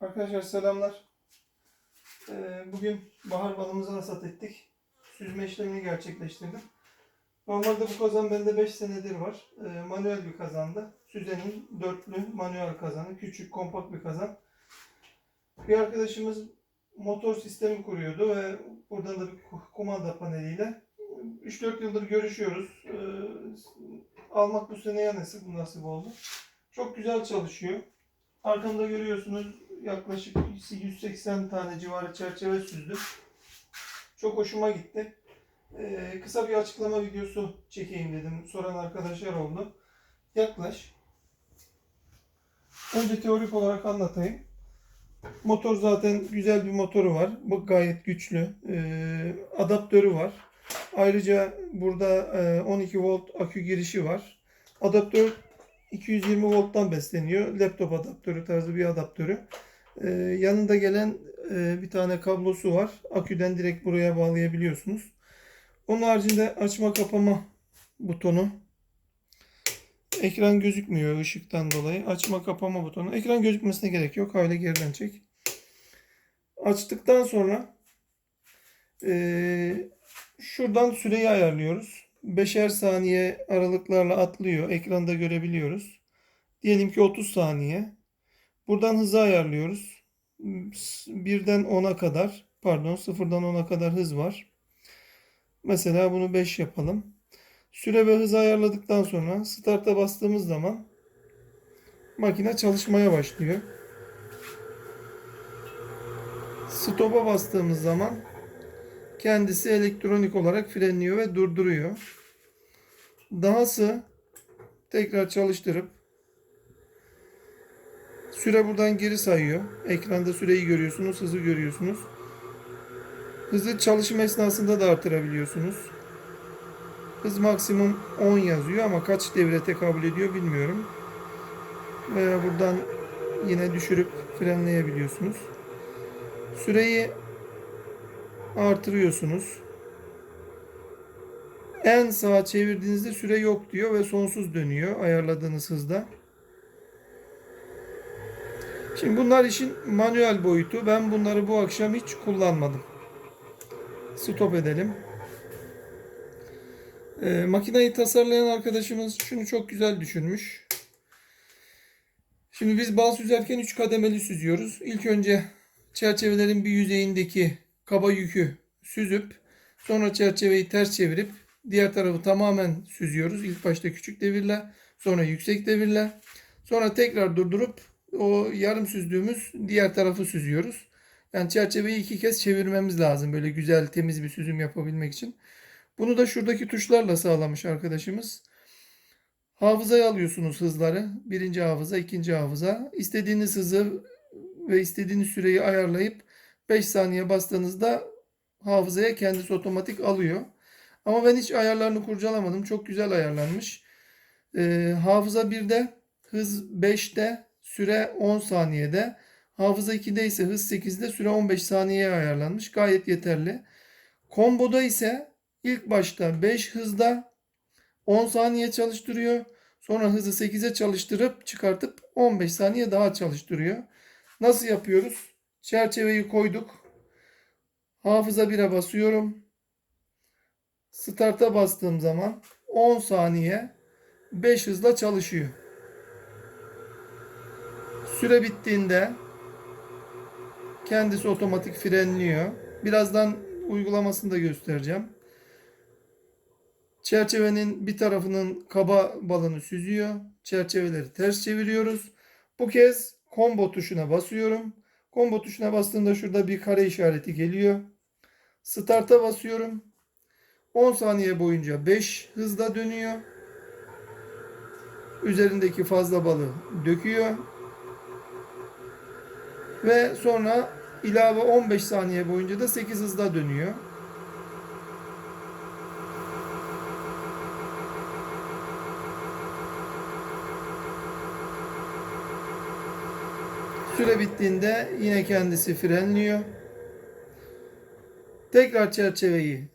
Arkadaşlar selamlar. Ee, bugün bahar balımızı hasat ettik. Süzme işlemini gerçekleştirdim. Normalde bu kazan bende 5 senedir var. Ee, manuel bir kazandı. Süzenin dörtlü manuel kazanı. Küçük kompakt bir kazan. Bir arkadaşımız motor sistemi kuruyordu ve buradan da bir kumanda paneliyle 3-4 yıldır görüşüyoruz. Ee, almak bu seneye nasip, nasip oldu. Çok güzel çalışıyor. Arkamda görüyorsunuz yaklaşık 180 tane civarı çerçeve süzdüm. Çok hoşuma gitti. Ee, kısa bir açıklama videosu çekeyim dedim. Soran arkadaşlar oldu. Yaklaş. Önce teorik olarak anlatayım. Motor zaten güzel bir motoru var. Bu gayet güçlü. Ee, adaptörü var. Ayrıca burada e, 12 volt akü girişi var. Adaptör 220 volttan besleniyor. Laptop adaptörü tarzı bir adaptörü. Ee, yanında gelen e, bir tane kablosu var. Aküden direkt buraya bağlayabiliyorsunuz. Onun haricinde açma kapama butonu. Ekran gözükmüyor ışıktan dolayı. Açma kapama butonu. Ekran gözükmesine gerek yok. Öyle geriden çek. Açtıktan sonra e, şuradan süreyi ayarlıyoruz. Beşer saniye aralıklarla atlıyor. Ekranda görebiliyoruz. Diyelim ki 30 saniye. Buradan hızı ayarlıyoruz. Birden 10'a kadar pardon sıfırdan 10'a kadar hız var. Mesela bunu 5 yapalım. Süre ve hızı ayarladıktan sonra start'a bastığımız zaman makine çalışmaya başlıyor. Stop'a bastığımız zaman kendisi elektronik olarak frenliyor ve durduruyor. Dahası tekrar çalıştırıp süre buradan geri sayıyor. Ekranda süreyi görüyorsunuz, hızı görüyorsunuz. Hızı çalışma esnasında da artırabiliyorsunuz. Hız maksimum 10 yazıyor ama kaç devre tekabül ediyor bilmiyorum. Veya buradan yine düşürüp frenleyebiliyorsunuz. Süreyi artırıyorsunuz. En sağa çevirdiğinizde süre yok diyor ve sonsuz dönüyor ayarladığınız hızda. Şimdi bunlar işin manuel boyutu. Ben bunları bu akşam hiç kullanmadım. Stop edelim. Ee, makineyi tasarlayan arkadaşımız şunu çok güzel düşünmüş. Şimdi biz bal süzerken 3 kademeli süzüyoruz. İlk önce çerçevelerin bir yüzeyindeki kaba yükü süzüp sonra çerçeveyi ters çevirip diğer tarafı tamamen süzüyoruz. İlk başta küçük devirle, sonra yüksek devirle. Sonra tekrar durdurup o yarım süzdüğümüz diğer tarafı süzüyoruz. Yani çerçeveyi iki kez çevirmemiz lazım böyle güzel temiz bir süzüm yapabilmek için. Bunu da şuradaki tuşlarla sağlamış arkadaşımız. Hafızaya alıyorsunuz hızları. Birinci hafıza, ikinci hafıza. İstediğiniz hızı ve istediğiniz süreyi ayarlayıp 5 saniye bastığınızda hafızaya kendisi otomatik alıyor. Ama ben hiç ayarlarını kurcalamadım. Çok güzel ayarlanmış. Ee, hafıza 1'de, hız 5'te, süre 10 saniyede. Hafıza 2'de ise hız 8'de, süre 15 saniyeye ayarlanmış. Gayet yeterli. Komboda ise ilk başta 5 hızda 10 saniye çalıştırıyor. Sonra hızı 8'e çalıştırıp çıkartıp 15 saniye daha çalıştırıyor. Nasıl yapıyoruz? Çerçeveyi koyduk. Hafıza 1'e basıyorum. Start'a bastığım zaman 10 saniye 5 hızla çalışıyor. Süre bittiğinde kendisi otomatik frenliyor. Birazdan uygulamasını da göstereceğim. Çerçevenin bir tarafının kaba balını süzüyor. Çerçeveleri ters çeviriyoruz. Bu kez combo tuşuna basıyorum. Combo tuşuna bastığımda şurada bir kare işareti geliyor. Start'a basıyorum. 10 saniye boyunca 5 hızla dönüyor. Üzerindeki fazla balı döküyor. Ve sonra ilave 15 saniye boyunca da 8 hızla dönüyor. Süre bittiğinde yine kendisi frenliyor. Tekrar çerçeveyi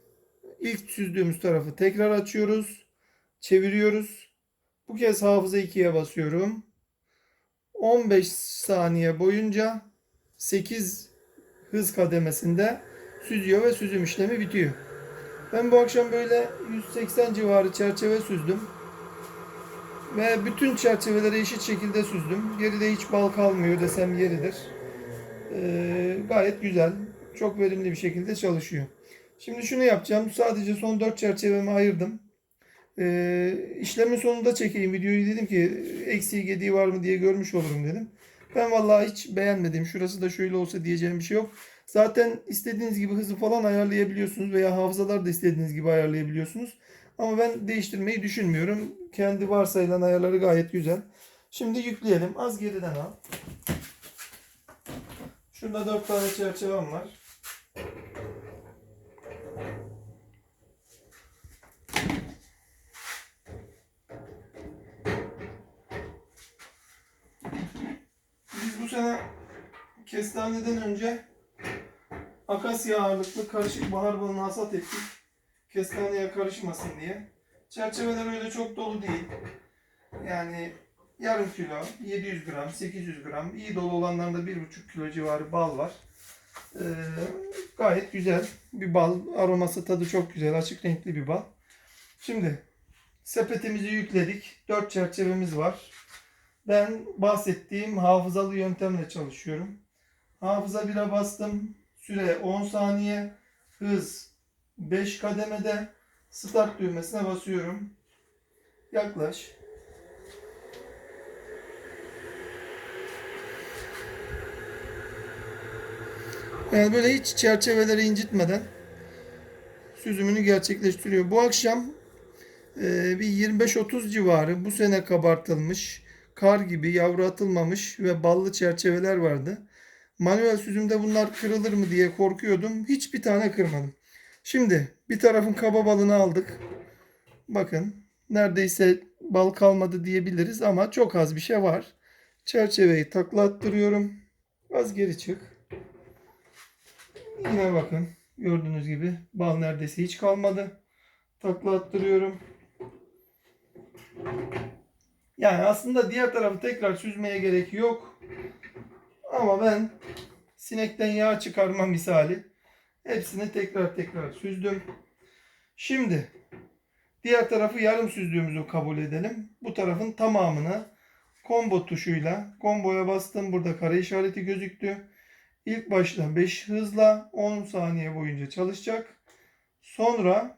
ilk süzdüğümüz tarafı tekrar açıyoruz. Çeviriyoruz. Bu kez hafıza 2'ye basıyorum. 15 saniye boyunca 8 hız kademesinde süzüyor ve süzüm işlemi bitiyor. Ben bu akşam böyle 180 civarı çerçeve süzdüm. Ve bütün çerçeveleri eşit şekilde süzdüm. Geride hiç bal kalmıyor desem yeridir. Ee, gayet güzel. Çok verimli bir şekilde çalışıyor. Şimdi şunu yapacağım. Sadece son 4 çerçevemi ayırdım. Ee, işlemin sonunda çekeyim videoyu dedim ki eksiği gediği var mı diye görmüş olurum dedim. Ben vallahi hiç beğenmedim. Şurası da şöyle olsa diyeceğim bir şey yok. Zaten istediğiniz gibi hızı falan ayarlayabiliyorsunuz veya hafızalar da istediğiniz gibi ayarlayabiliyorsunuz. Ama ben değiştirmeyi düşünmüyorum. Kendi varsayılan ayarları gayet güzel. Şimdi yükleyelim. Az geriden al. Şurada 4 tane çerçevem var. Biz bu sene kestaneden önce akasya ağırlıklı karışık bahar balını hasat ettik. Kestaneye karışmasın diye. Çerçeveler öyle çok dolu değil. Yani yarım kilo, 700 gram, 800 gram, iyi dolu olanlarında 1,5 kilo civarı bal var. Ee, gayet güzel bir bal. Aroması tadı çok güzel. Açık renkli bir bal. Şimdi sepetimizi yükledik. 4 çerçevemiz var. Ben bahsettiğim hafızalı yöntemle çalışıyorum. Hafıza 1'e bastım. Süre 10 saniye. Hız 5 kademede. Start düğmesine basıyorum. Yaklaş. Yani böyle hiç çerçeveleri incitmeden süzümünü gerçekleştiriyor. Bu akşam e, bir 25-30 civarı bu sene kabartılmış, kar gibi yavru atılmamış ve ballı çerçeveler vardı. Manuel süzümde bunlar kırılır mı diye korkuyordum. Hiçbir tane kırmadım. Şimdi bir tarafın kaba balını aldık. Bakın neredeyse bal kalmadı diyebiliriz ama çok az bir şey var. Çerçeveyi takla attırıyorum. Az geri çık. Yine bakın gördüğünüz gibi bal neredeyse hiç kalmadı. Takla attırıyorum. Yani aslında diğer tarafı tekrar süzmeye gerek yok. Ama ben sinekten yağ çıkarma misali hepsini tekrar tekrar süzdüm. Şimdi diğer tarafı yarım süzdüğümüzü kabul edelim. Bu tarafın tamamını combo tuşuyla komboya bastım. Burada kare işareti gözüktü. İlk başta 5 hızla 10 saniye boyunca çalışacak. Sonra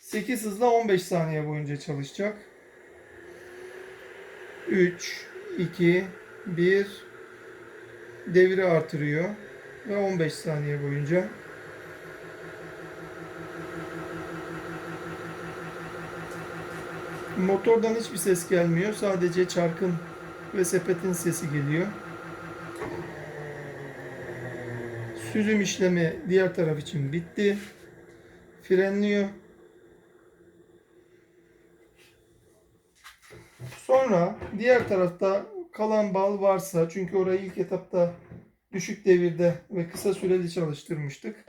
8 hızla 15 saniye boyunca çalışacak. 3, 2, 1 devri artırıyor ve 15 saniye boyunca motordan hiçbir ses gelmiyor. Sadece çarkın ve sepetin sesi geliyor. Süzüm işlemi diğer taraf için bitti. Frenliyor. Sonra diğer tarafta kalan bal varsa çünkü orayı ilk etapta düşük devirde ve kısa süreli çalıştırmıştık.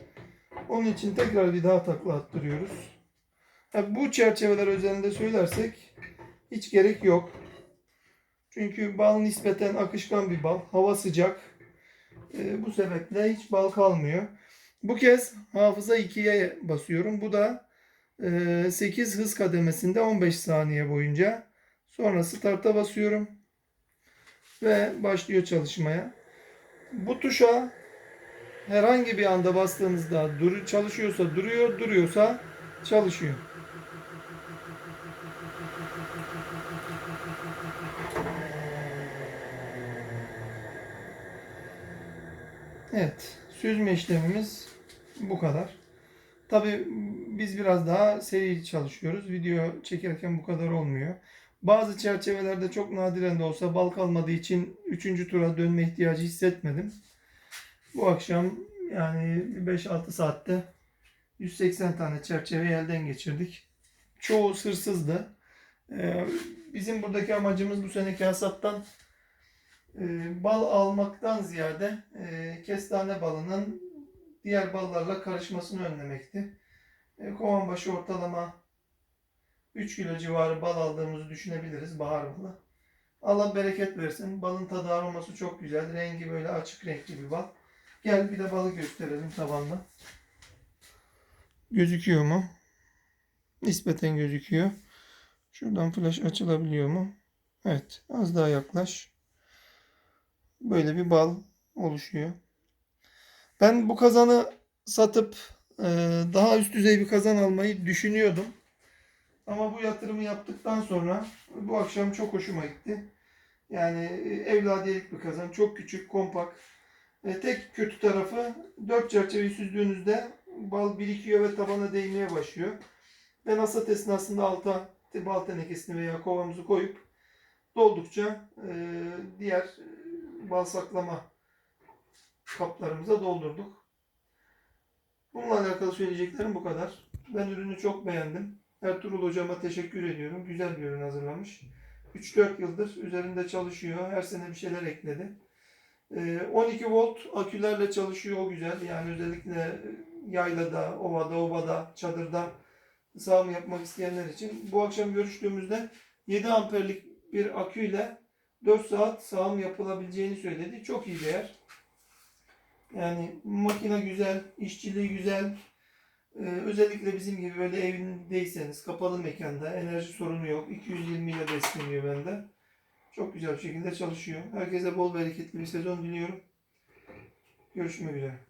Onun için tekrar bir daha takla attırıyoruz. Ha, bu çerçeveler özelinde söylersek hiç gerek yok. Çünkü bal nispeten akışkan bir bal. Hava sıcak. E, bu sebeple hiç bal kalmıyor. Bu kez hafıza 2'ye basıyorum. Bu da e, 8 hız kademesinde 15 saniye boyunca. Sonra start'a basıyorum. Ve başlıyor çalışmaya. Bu tuşa herhangi bir anda bastığınızda dur çalışıyorsa duruyor, duruyorsa çalışıyor. Evet, süzme işlemimiz bu kadar. Tabi biz biraz daha seri çalışıyoruz. Video çekerken bu kadar olmuyor. Bazı çerçevelerde çok nadiren de olsa bal kalmadığı için 3. tura dönme ihtiyacı hissetmedim. Bu akşam yani 5-6 saatte 180 tane çerçeveyi elden geçirdik. Çoğu sırsızdı. Ee, bizim buradaki amacımız bu seneki hasattan e, bal almaktan ziyade e, kestane balının diğer ballarla karışmasını önlemekti. E, kovan başı ortalama 3 kilo civarı bal aldığımızı düşünebiliriz bahar balı. Allah bereket versin. Balın tadı aroması çok güzel. Rengi böyle açık renkli bir bal. Gel bir de balı gösterelim tabanda. Gözüküyor mu? Nispeten gözüküyor. Şuradan flash açılabiliyor mu? Evet. Az daha yaklaş. Böyle bir bal oluşuyor. Ben bu kazanı satıp e, daha üst düzey bir kazan almayı düşünüyordum. Ama bu yatırımı yaptıktan sonra bu akşam çok hoşuma gitti. Yani e, evladiyelik bir kazan. Çok küçük, kompakt. E, tek kötü tarafı dört çerçeveyi süzdüğünüzde bal birikiyor ve tabana değmeye başlıyor. Ben hasat esnasında alta bal tenekesini veya kovamızı koyup doldukça e, diğer e, bal saklama kaplarımıza doldurduk. Bununla alakalı söyleyeceklerim bu kadar. Ben ürünü çok beğendim. Ertuğrul hocama teşekkür ediyorum. Güzel bir ürün hazırlamış. 3-4 yıldır üzerinde çalışıyor. Her sene bir şeyler ekledi. Ee, 12 volt akülerle çalışıyor. O güzel. Yani özellikle yaylada, ovada, obada, çadırda sağım yapmak isteyenler için. Bu akşam görüştüğümüzde 7 amperlik bir aküyle 4 saat sağım yapılabileceğini söyledi. Çok iyi değer. Yani makine güzel, işçiliği güzel. Ee, özellikle bizim gibi böyle evindeyseniz kapalı mekanda enerji sorunu yok. 220 ile besleniyor bende. Çok güzel bir şekilde çalışıyor. Herkese bol bereketli bir sezon diliyorum. Görüşmek üzere.